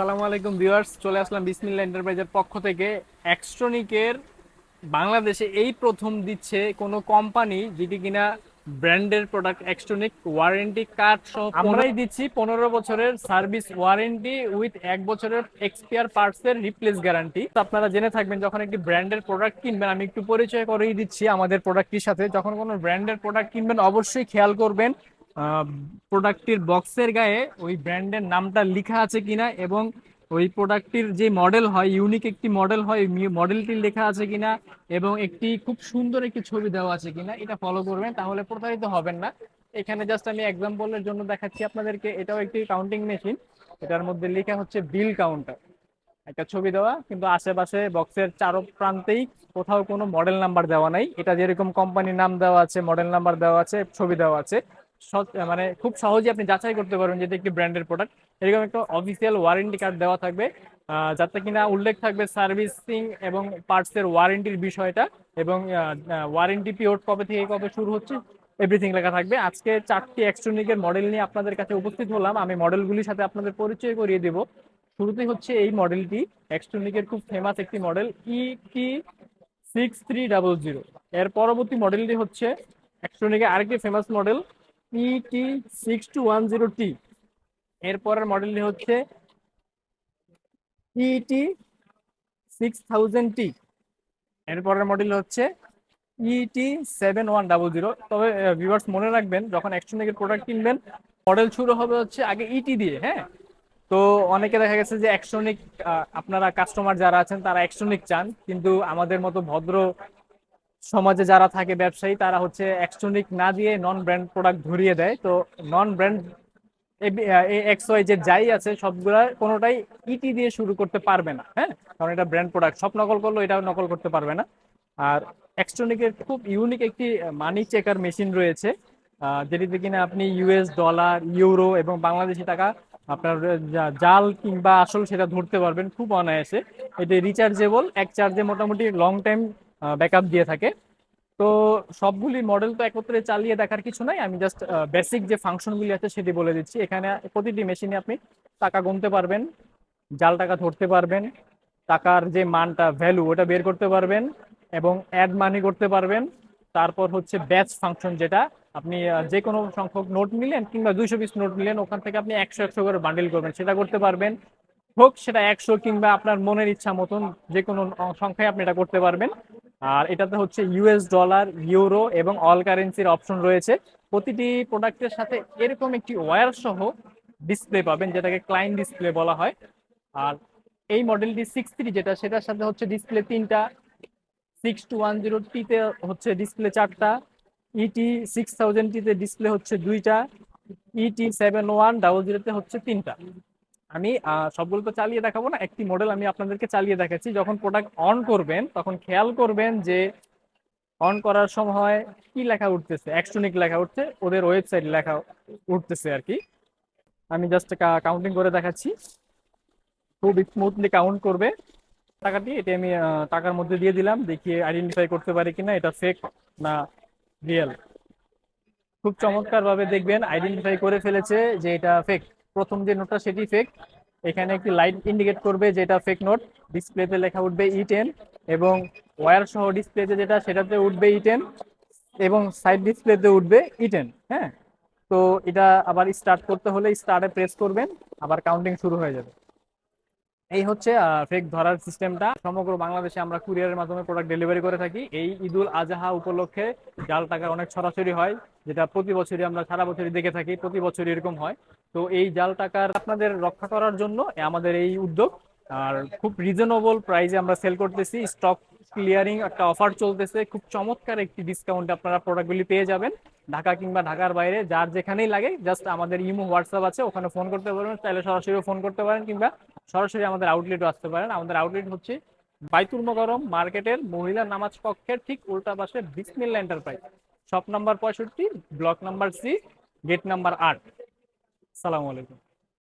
আসসালামু আলাইকুম ভিউয়ার্স, চলে আসলাম বিসমিল্লা এন্টারপ্রাইজের পক্ষ থেকে। এক্সট্রনিকের বাংলাদেশে এই প্রথম দিচ্ছে কোনো কোম্পানি যেটি কিনা ব্র্যান্ডের প্রোডাক্ট এক্সট্রনিক ওয়ারেন্টি কার্ড সহ আমরাই দিচ্ছি পনেরো বছরের সার্ভিস ওয়ারেন্টি উইথ এক বছরের এক্সপিয়ার পার্টসের রিপ্লেস গ্যারান্টি আপনারা জেনে থাকবেন, যখন একটি ব্র্যান্ডের প্রোডাক্ট কিনবেন, আমি একটু পরিচয় করেই দিচ্ছি আমাদের প্রোডাক্টটির সাথে। যখন কোনো ব্র্যান্ডের প্রোডাক্ট কিনবেন, অবশ্যই খেয়াল করবেন প্রোডাক্টটির বক্সের গায়ে ওই ব্র্যান্ডের নামটা লেখা আছে কিনা এবং ওই প্রোডাক্টটির যে মডেল হয় ইউনিক একটি মডেল হয় মডেলটি লেখা আছে কিনা এবং একটি খুব সুন্দর একটি ছবি দেওয়া আছে কিনা, এটা ফলো করবেন, তাহলে প্রতারিত হবেন না। এখানে জাস্ট আমি এক্সাম্পলের জন্য দেখাচ্ছি আপনাদেরকে, এটাও একটি কাউন্টিং মেশিন এটার মধ্যে লেখা হচ্ছে বিল কাউন্টার একটা ছবি দেওয়া, কিন্তু আশেপাশে বক্সের চারো প্রান্তেই কোথাও কোনো মডেল নাম্বার দেওয়া নাই। এটা যেরকম কোম্পানির নাম দেওয়া আছে মডেল নাম্বার দেওয়া আছে, ছবি দেওয়া আছে। মানে খুব সহজে আপনি যাচাই করতে পারবেন যে একটি ব্র্যান্ডের প্রোডাক্ট এরকম একটা অফিসিয়াল ওয়ারেন্টি কার্ড দেওয়া থাকবে যাতে কিনা উল্লেখ থাকবে সার্ভিসিং এবং পার্টসের ওয়ারেন্টির বিষয়টা এবং ওয়ারেন্টি পিরিয়ড কবে থেকে কবে শুরু হচ্ছে এভরিথিং লেখা থাকবে। আজকে চারটি এক্সট্রনিকের মডেল নিয়ে আপনাদের কাছে উপস্থিত হলাম। আমি মডেলগুলির সাথে আপনাদের পরিচয় করিয়ে দেব। শুরুতেই হচ্ছে এই মডেলটি এক্সট্রনিকের খুব ফেমাস একটি model E ET six three double zero এর পরবর্তী মডেলটি হচ্ছে এক্সট্রনিকের আরেকটি famous model ET six two one zero T এর পরের মডেলটি হচ্ছে ইটি সিক্স থাউজেন্ড টি এর পরের মডেল হচ্ছে ET seven one double zero তবে ভিউয়ার্স মনে রাখবেন, যখন এক্সট্রনিকের প্রোডাক্ট কিনবেন মডেল শুরু হবে হচ্ছে আগে ইটি দিয়ে হ্যাঁ? তো অনেকে দেখা গেছে যে এক্সট্রনিক আপনারা কাস্টমার যারা আছেন, তারা এক্সট্রনিক চান, কিন্তু আমাদের মতো ভদ্র সমাজে যারা থাকে ব্যবসায়ী, তারা হচ্ছে এক্সট্রনিক না দিয়ে নন ব্র্যান্ড প্রোডাক্ট ধরিয়ে দেয়। তো নন ব্র্যান্ড এক্স ওয়াই যে যাই আছে, সবগুলা কোনোটাই ইটি দিয়ে শুরু করতে পারবে না হ্যাঁ? কারণ এটা ব্র্যান্ড প্রোডাক্ট সব নকল করলেও এটা নকল করতে পারবে না। আর এক্সট্রনিকের খুব ইউনিক একটি মানি চেকার মেশিন রয়েছে যেটিতে কিনা আপনি ইউএস ডলার ইউরো এবং বাংলাদেশি টাকা আপনার জাল কিংবা আসল সেটা ধরতে পারবেন খুব অনায়াসে। এটি রিচার্জেবল এক চার্জে মোটামুটি লং টাইম ব্যাকআপ দিয়ে থাকে। তো সবগুলি মডেল তো একত্রে চালিয়ে দেখার কিছু নাই। আমি জাস্ট বেসিক যে ফাংশনগুলি আছে সেটি বলে দিচ্ছি। এখানে প্রতিটি মেশিনে আপনি টাকা গুনতে পারবেন, জাল টাকা ধরতে পারবেন, টাকার যে মানটা ভ্যালু ওটা বের করতে পারবেন এবং অ্যাড মানি করতে পারবেন। তারপর হচ্ছে ব্যাচ ফাংশন যেটা আপনি যে কোনো সংখ্যক নোট নিলেন কিংবা দুইশো পিস নোট নিলেন, ওখান থেকে আপনি একশো একশো করে বান্ডিল করবেন। সেটা করতে পারবেন। হোক, সেটা একশো কিংবা আপনার মনের ইচ্ছা মতন যে কোনো সংখ্যায় আপনি এটা করতে পারবেন। আর এটাতে হচ্ছে ইউএস ডলার ইউরো এবং অল কারেন্সির অপশন রয়েছে। প্রতিটি প্রোডাক্টের সাথে এরকম একটি ওয়্যার সহ ডিসপ্লে পাবেন, যেটাকে ক্লাইন্ট ডিসপ্লে বলা হয়। আর এই মডেলটি সিক্স থ্রি যেটা, সেটার সাথে হচ্ছে ডিসপ্লে তিনটা সিক্স টু ওয়ান জিরো টিতে হচ্ছে ডিসপ্লে চারটা ইটি সিক্স থাউজেন্ড টিতে ডিসপ্লে হচ্ছে দুইটা ইটি সেভেন ওয়ান ডাবল জিরোতে হচ্ছে তিনটা। আমি সবগুলো তো চালিয়ে দেখাবো না, একটি মডেল আমি আপনাদেরকে চালিয়ে দেখাচ্ছি। যখন প্রোডাক্ট অন করবেন, তখন খেয়াল করবেন যে অন করার সময় কি লেখা উঠতেছে এক্সট্রনিক লেখা উঠছে, ওদের ওয়েবসাইট লেখা উঠতেছে আর কি। আমি জাস্ট কাউন্টিং করে দেখাচ্ছি। খুব স্মুথলি কাউন্ট করবে। টাকাটি, এটি আমি টাকার মধ্যে দিয়ে দিলাম, দেখিয়ে আইডেন্টিফাই করতে পারি কিনা, এটা ফেক না রিয়েল খুব চমৎকার ভাবে দেখবেন আইডেন্টিফাই করে ফেলেছে যে এটা ফেক প্রথম যে নোটটা, সেটি ফেক এখানে একটি লাইট ইন্ডিকেট করবে যেটা ফেক নোট ডিসপ্লেতে লেখা উঠবে ই টেন এবং ওয়্যার সহ ডিসপ্লেতে যেটা, সেটাতে উঠবে ই টেন এবং সাইড ডিসপ্লেতে উঠবে ই টেন হ্যাঁ? তো এটা আবার স্টার্ট করতে হলে স্টার্টে প্রেস করবেন, আবার কাউন্টিং শুরু হয়ে যাবে। এই হচ্ছে ফেক ধরার সিস্টেমটা সমগ্র বাংলাদেশে আমরা কুরিয়ারের মাধ্যমে প্রোডাক্ট ডেলিভারি করে থাকি। এই ঈদুল আজহা উপলক্ষে জাল টাকার অনেক ছড়াছড়ি হয়, যেটা প্রতি বছরই আমরা সারা বছরই দেখে থাকি, প্রতি বছরই এরকম হয়। তো এই জাল টাকার আপনাদের রক্ষা করার জন্য আমাদের এই উদ্যোগ। আর খুব রিজনেবল প্রাইসে আমরা সেল করতেছি স্টক ক্লিয়ারিং একটা অফার চলতেছে। খুব চমৎকার একটি ডিসকাউন্টে আপনারা প্রোডাক্টগুলি পেয়ে যাবেন। ঢাকা কিংবা ঢাকার বাইরে, যার যেখানেই লাগে জাস্ট আমাদের ইমো, হোয়াটসঅ্যাপ আছে, ওখানে ফোন করতে পারবেন। চাইলে সরাসরি ফোন করতে পারেন কিংবা সরাসরি আমাদের আউটলেটও আসতে পারেন। আমাদের আউটলেট হচ্ছে বাইতুল মোকারম মার্কেটের মহিলা নামাজ কক্ষের ঠিক উল্টা পাশে বিসমিল্লা এন্টারপ্রাইজ শপ নাম্বার পঁয়ষট্টি block number C gate number আট। সালামু আলাইকুম।